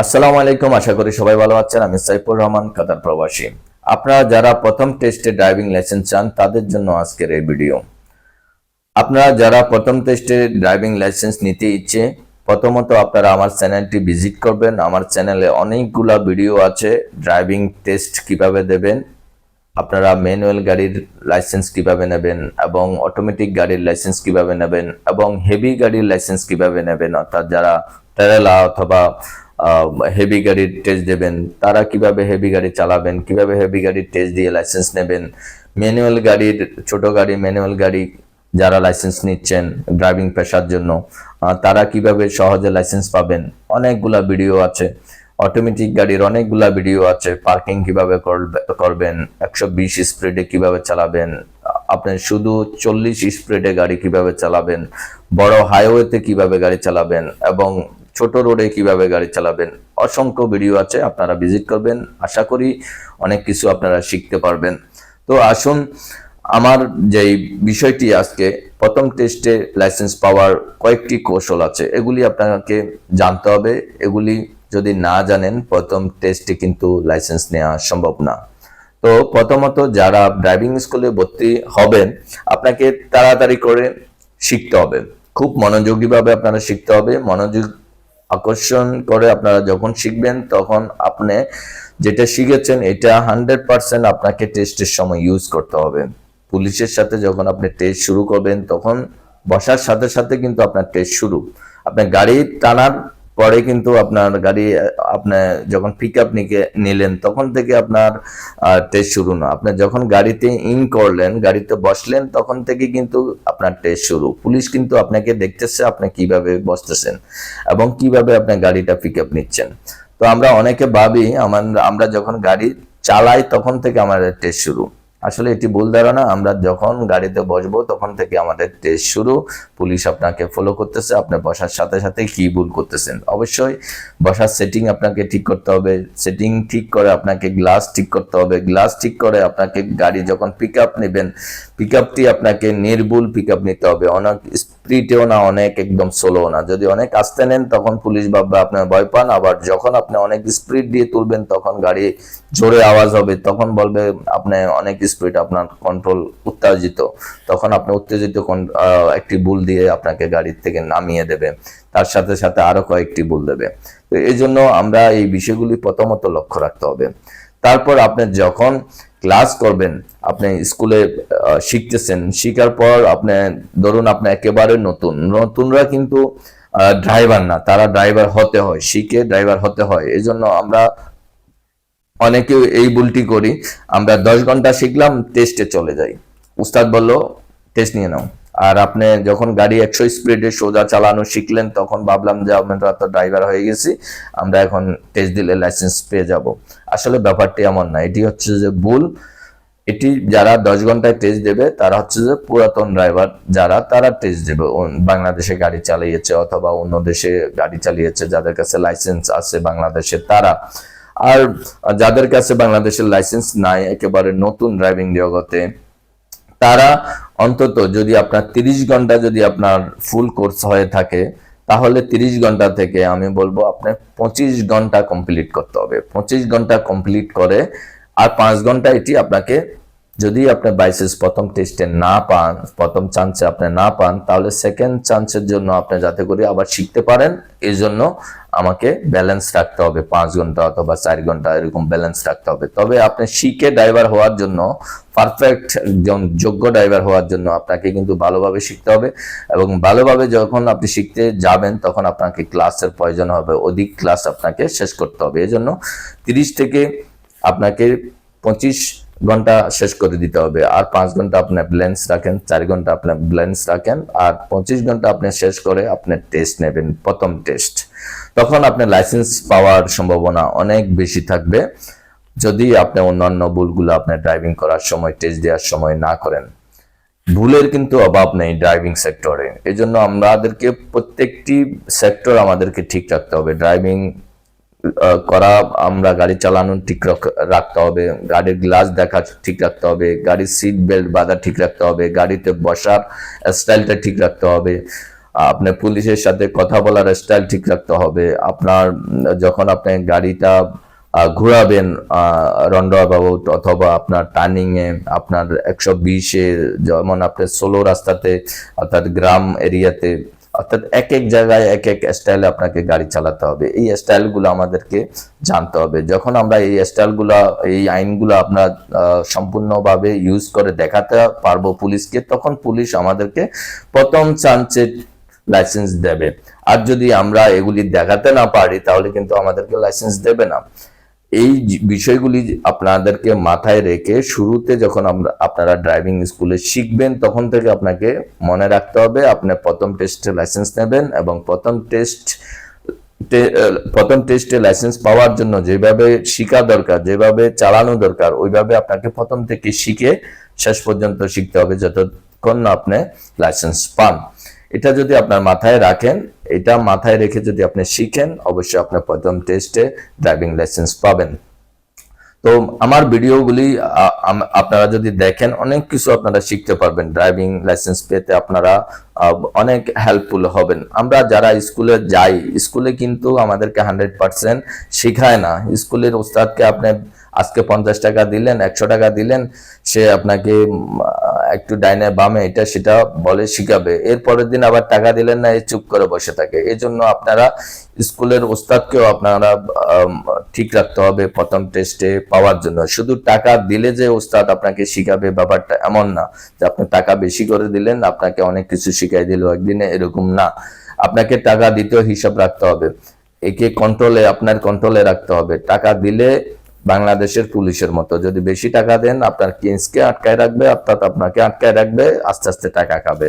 আসসালামু আলাইকুম, আশা করি সবাই ভালো আছেন। আমি সাইফুর রহমান, কাতার প্রবাসী। আপনারা যারা প্রথম টেস্টে ড্রাইভিং লাইসেন্স চান, তাদের জন্য আজকের এই ভিডিও। আপনারা যারা প্রথম টেস্টে ড্রাইভিং লাইসেন্স নিতে ইচ্ছে, প্রথমত আপনারা আমার চ্যানেলটি ভিজিট করবেন। আমার চ্যানেলে অনেকগুলা ভিডিও আছে, ড্রাইভিং টেস্ট কীভাবে দেবেন, আপনারা ম্যানুয়াল গাড়ির লাইসেন্স কীভাবে নেবেন, এবং অটোমেটিক গাড়ির লাইসেন্স কীভাবে নেবেন, এবং হেভি গাড়ির লাইসেন্স কীভাবে নেবেন, অর্থাৎ যারা ট্রেলা অথবা হেভি গাড়ির টেস্ট দেবেন। তারা কীভাবে হেভি গাড়ি চালাবেন, কীভাবে হেভি গাড়ির টেস্ট দিয়ে লাইসেন্স নেবেন? ম্যানুয়াল গাড়ির, ছোট গাড়ি ম্যানুয়াল গাড়ি যারা লাইসেন্স নিচ্ছেন ড্রাইভিং পেশার জন্য তারা কীভাবে সহজে লাইসেন্স পাবেন? অনেকগুলা ভিডিও আছে। অটোমেটিক গাড়ির অনেকগুলা ভিডিও আছে। পার্কিং কীভাবে করবে- করবেন? একশো বিশ স্পিডে কীভাবে চালাবেন? আপনি শুধু চল্লিশ স্পিডে গাড়ি কীভাবে চালাবেন? বড় হাইওয়েতে কীভাবে গাড়ি চালাবেন? এবং ছোট রোডে কীভাবে গাড়ি চালাবেন? অসংখ্য ভিডিও আছে, আপনারা ভিজিট করবেন। আশা করি অনেক কিছু আপনারা শিখতে পারবেন। তো আসুন, আমার যেই বিষয়টি আজকে, প্রথম টেস্টে লাইসেন্স পাওয়ার কয়েকটি কৌশল আছে। এগুলি আপনাকে জানতে হবে। এগুলি যদি না জানেন, প্রথম টেস্টে কিন্তু লাইসেন্স নেওয়া সম্ভব না। তো প্রথমত, যারা ড্রাইভিং স্কুলে ভর্তি হবেন, আপনাকে তাড়াতাড়ি করে শিখতে হবে। খুব মনোযোগীভাবে আপনারা শিখতে হবে। মনোযোগ আকর্ষণ করে আপনারা যখন শিখবেন, তখন আপনি যেটা শিখেছেন, এটা হান্ড্রেড পারসেন্ট আপনাকে টেস্টের সময় ইউজ করতে হবে। পুলিশের সাথে যখন আপনি টেস্ট শুরু করবেন, তখন বসার সাথে সাথে কিন্তু আপনার টেস্ট শুরু। আপনার গাড়ি টানার পরে কিন্তু আপনার গাড়ি, আপনি যখন পিক আপ নিলেন, তখন থেকে আপনার টেস্ট শুরু না। আপনি যখন গাড়িতে ইন করলেন, গাড়িতে বসলেন, তখন থেকে কিন্তু আপনার টেস্ট শুরু। পুলিশ কিন্তু আপনাকে দেখতেছে আপনি কীভাবে বসতেছেন এবং কীভাবে আপনি গাড়িটা পিক আপ নিচ্ছেন। তো আমরা অনেকে ভাবি, আমার, আমরা যখন গাড়ি চালাই, তখন থেকে আমাদের টেস্ট শুরু। আসলে এটি ভুল ধারণা, আমরা যখন গাড়িতে বসবো তখন থেকে আমাদের টেস্ট শুরু, পুলিশ আপনাকে ফলো করতেছে, আপনি বসার সাথে সাথে কি ভুল করতেছেন। অবশ্যই বসার সেটিং আপনাকে ঠিক করতে হবে সেটিং ঠিক করে আপনাকে গ্লাস ঠিক করতে হবে গ্লাস ঠিক করে আপনাকে গাড়ি যখন পিক আপ নেবেন পিক আপটি আপনাকে নির্ভুল পিক আপ নিতে হবে, অনেক স্পিডেও না, অনেক একদম স্লো না। যদি অনেক আস্তে নেন, তখন পুলিশ ভাববে আপনার ভয় পান, আবার যখন আপনি অনেক স্পিড দিয়ে তুলবেন, তখন গাড়ি জোরে আওয়াজ হবে, তখন বলবে আপনি অনেক স্পিড আপনার কন্ট্রোল উত্তেজিত, তখন আপনি উত্তেজিত একটি ভুল দিয়ে আপনাকে গাড়ির থেকে নামিয়ে দেবে। তার সাথে সাথে আরও কয়েকটি ভুল দেবে। তো এই জন্য আমরা এই বিষয়গুলি প্রথমত লক্ষ্য রাখতে হবে। তারপর আপনি যখন ক্লাস করবেন, আপনি স্কুলে শিখতেছেন, শিখার পর আপনি, ধরুন আপনি একেবারে নতুন, নতুনরা কিন্তু ড্রাইভার না, তারা ড্রাইভার হতে হয়, শিখে ড্রাইভার হতে হয়। এই জন্য আমরা অনেকে এই ভুলটি করি। আমরা দশ ঘণ্টা শিখলাম টেস্টে চলে যাই। উস্তাদ বলল টেস্ট নিয়ে নাও। আর আপনি যখন গাড়ি একশো স্পিডে সোজা চালানো শিখলেন, তখন ভাবলাম যে আমরা তো ড্রাইভার হয়ে গেছি, আমরা এখন টেস্ট দিলে লাইসেন্স পেয়ে যাব। আসলে ব্যাপারটি এমন না, এটি হচ্ছে যে ভুল। এটি যারা দশ ঘন্টায় টেস্ট দেবে, তারা হচ্ছে যে পুরাতন ড্রাইভার যারা, তারা টেস্ট দেবে। বাংলাদেশে গাড়ি চালিয়েছে অথবা অন্য দেশে গাড়ি চালিয়েছে, যাদের কাছে লাইসেন্স আছে বাংলাদেশে, তারা। আর যাদের কাছে বাংলাদেশের লাইসেন্স নাই, একেবারে নতুন ড্রাইভিং জগতে তারা অন্তত যদি আপনার তিরিশ ঘণ্টা যদি আপনার ফুল কোর্স হয়ে থাকে, তাহলে তিরিশ ঘণ্টা থেকে আমি বলব আপনার পঁচিশ ঘণ্টা কমপ্লিট করতে হবে। পঁচিশ ঘণ্টা কমপ্লিট করে আর পাঁচ ঘণ্টা এটি আপনাকে যদি আপনি বাইসেস প্রথম টেস্টে না পান, প্রথম চান্সে আপনি না পান, তাহলে সেকেন্ড চান্সের জন্য আপনি যাতে করে আবার শিখতে পারেন এই জন্য আমাকে ব্যালেন্স রাখতে হবে। পাঁচ ঘণ্টা অথবা চার ঘণ্টা এরকম ব্যালেন্স রাখতে হবে। তবে আপনি শিখে ড্রাইভার হওয়ার জন্য পারফেক্ট একজন যোগ্য ড্রাইভার হওয়ার জন্য আপনাকে কিন্তু ভালোভাবে শিখতে হবে এবং ভালোভাবে যখন আপনি শিখতে যাবেন, তখন আপনাকে ক্লাসের প্রয়োজন হবে। অধিক ক্লাস আপনাকে শেষ করতে হবে। এই জন্য তিরিশ থেকে আপনাকে পঁচিশ ঘণ্টা শেষ করে দিতে হবে। আর পাঁচ ঘণ্টা আপনার ব্যালেন্স রাখেন, চার ঘণ্টা আপনার ব্যালেন্স রাখেন, আর পঁচিশ ঘণ্টা আপনি শেষ করে আপনি টেস্ট নেবেন, প্রথম টেস্ট তখন আপনার লাইসেন্স পাওয়ার সম্ভাবনা অনেক বেশি থাকবে। যদি আপনি অন্যান্য ভুলগুলো আপনার ড্রাইভিং করার সময় টেস্ট দেওয়ার সময় না করেন, ভুলের কিন্তু অভাব নেই ড্রাইভিং সেক্টরে এই জন্য আমাদেরকে প্রত্যেকটি সেক্টর আমাদেরকে ঠিক রাখতে হবে। ড্রাইভিং করা, আমরা গাড়ি চালানো ঠিক রাখ- রাখতে হবে, গাড়ির গ্লাস দেখা ঠিক রাখতে হবে, গাড়ির সিট বেল্ট বাঁধা ঠিক রাখতে হবে, গাড়িতে বসার স্টাইলটা ঠিক রাখতে হবে আপনার পুলিশের সাথে কথা বলার স্টাইল ঠিক রাখতে হবে, আপনার, যখন আপনি গাড়িটা ঘোরাবেন রন্ড অ্যাবাউট অথবা আপনার টার্নিংয়ে আপনার একশো বিশে, যেমন আপনার সোলো রাস্তাতে, অর্থাৎ গ্রাম এরিয়াতে অর্থাৎ এক এক জায়গায় এক এক স্টাইলে আপনাকে গাড়ি চালাতে হবে। এই স্টাইলগুলো আমাদেরকে জানতে হবে। যখন আমরা এই স্টাইলগুলো এই আইনগুলো আহ, সম্পূর্ণভাবে ইউজ করে দেখাতে পারব পুলিশকে তখন পুলিশ আমাদেরকে প্রথম চান্সে লাইসেন্স দেবে। আর যদি আমরা এগুলি দেখাতে না পারি তাহলে কিন্তু আমাদেরকে লাইসেন্স দেবে না। এই বিষয়গুলি আপনাদেরকে মাথায় রেখে শুরুতে যখন আমরা, আপনারা ড্রাইভিং স্কুলে শিখবেন, তখন থেকে আপনাকে মনে রাখতে হবে, আপনি প্রথম টেস্টে লাইসেন্স নেবেন এবং প্রথম টেস্ট প্রথম টেস্টে লাইসেন্স পাওয়ার জন্য যেভাবে শিখা দরকার, যেভাবে চালানো দরকার, ওইভাবে আপনাকে প্রথম থেকে শিখে শেষ পর্যন্ত শিখতে হবে, যতক্ষণ না আপনি লাইসেন্স পান। এটা যদি আপনার মাথায় রাখেন, এটা মাথায় রেখে যদি আপনি শিখেন, অবশ্যই আপনার প্রথম টেস্টে ড্রাইভিং লাইসেন্স পাবেন। তো আমার ভিডিওগুলি আপনারা যদি দেখেন, অনেক কিছু আপনারা শিখতে পারবেন। ড্রাইভিং লাইসেন্স পেতে আপনারা অনেক হেল্পফুল হবেন। আমরা যারা স্কুলে যাই, স্কুলে কিন্তু আমাদেরকে হান্ড্রেড পার্সেন্ট শেখায় না। স্কুলের ওস্তাদকে আপনি আজকে পঞ্চাশ টাকা দিলেন, একশো টাকা দিলেন, সে আপনাকে একটু ডাইনে বামে এটা সেটা বলে শিখাবে। এর পরের দিন আবার টাকা দিলেন না, এ চুপ করে বসে থাকে। এই জন্য আপনারা স্কুলের ওস্তাদকেও আপনারা ঠিক রাখতে হবে প্রথম টেস্টে পাওয়ার জন্য। শুধু টাকা দিলে যে ওস্তাদ আপনাকে শিখাবে ব্যাপারটা এমন না যে আপনি টাকা বেশি করে দিলেন, আপনাকে অনেক কিছু শিখাই দিল, একদিনে এরকম না। আপনাকে টাকা দিতেও হিসাব রাখতে হবে। একে কন্ট্রোলে আপনার কন্ট্রোলে রাখতে হবে। টাকা দিলে বাংলাদেশের পুলিশের মতো। যদি বেশি টাকা দেন, আপনার কেসকে আটকায় রাখবে, অর্থাৎ আপনাকে আটকায় রাখবে, আস্তে আস্তে টাকা খাবে।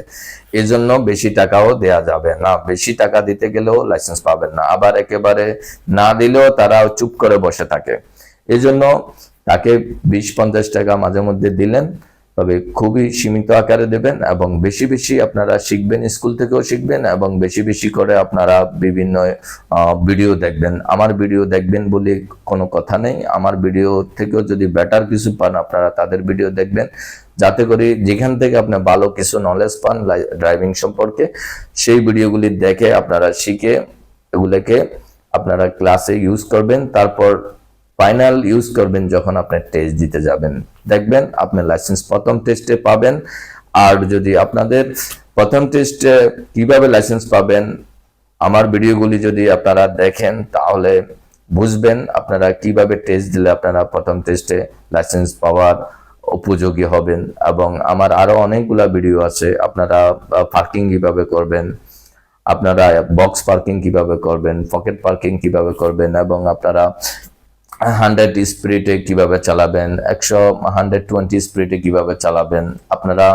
এই জন্য বেশি টাকাও দেয়া যাবে না। বেশি টাকা দিতে গেলেও লাইসেন্স পাবেন না। আবার একেবারে না দিলেও তারা চুপ করে বসে থাকে। এজন্য জন্য তাকে বিশ পঞ্চাশ টাকা মাঝে মধ্যে দিলেন। তবে খুবই সীমিত আকারে দেবেন এবং বেশি বেশি আপনারা শিখবেন, স্কুল থেকেও শিখবেন এবং বেশি বেশি করে আপনারা বিভিন্ন ভিডিও দেখবেন। আমার ভিডিও দেখবেন বলে কোনো কথা নেই। আমার ভিডিও থেকেও যদি বেটার কিছু পান, আপনারা তাদের ভিডিও দেখবেন। যাতে করে যেখান থেকে আপনি ভালো কিছু নলেজ পান ড্রাইভিং সম্পর্কে, সেই ভিডিওগুলি দেখে আপনারা শিখে, এগুলোকে আপনারা ক্লাসে ইউজ করবেন। তারপর ফাইনাল ইউজ করবেন যখন আপনি টেস্ট দিতে যাবেন। দেখবেন আপনি লাইসেন্স প্রথম টেস্টে পাবেন। আর যদি আপনাদের প্রথম টেস্টে কীভাবে লাইসেন্স পাবেন, আমার ভিডিওগুলি যদি আপনারা দেখেন, তাহলে বুঝবেন আপনারা কীভাবে টেস্ট দিলে আপনারা প্রথম টেস্টে লাইসেন্স পাওয়ার উপযোগী হবেন। এবং আমার আরও অনেকগুলা ভিডিও আছে, আপনারা পার্কিং কীভাবে করবেন, আপনারা বক্স পার্কিং কীভাবে করবেন পকেট পার্কিং কীভাবে করবেন, এবং আপনারা হান্ড্রেড স্পিরিটে কীভাবে চালাবেন? একশো হান্ড্রেড টোয়েন্টি স্পিরিটে কীভাবে চালাবেন? আপনারা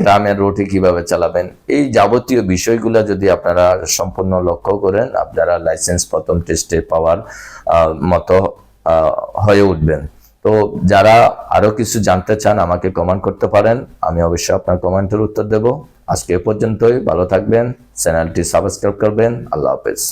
গ্রামের রোডে কীভাবে চালাবেন? এই যাবতীয় বিষয়গুলো যদি আপনারা সম্পূর্ণ লক্ষ্য করেন, আপনারা লাইসেন্স প্রথম টেস্টে পাওয়ার মতো হয়ে উঠবেন। তো যারা আরও কিছু জানতে চান, আমাকে কমেন্ট করতে পারেন। আমি অবশ্যই আপনার কমেন্টের উত্তর দেব। আজকে এ পর্যন্তই। ভালো থাকবেন। চ্যানেলটি সাবস্ক্রাইব করবেন। আল্লাহ হাফেজ।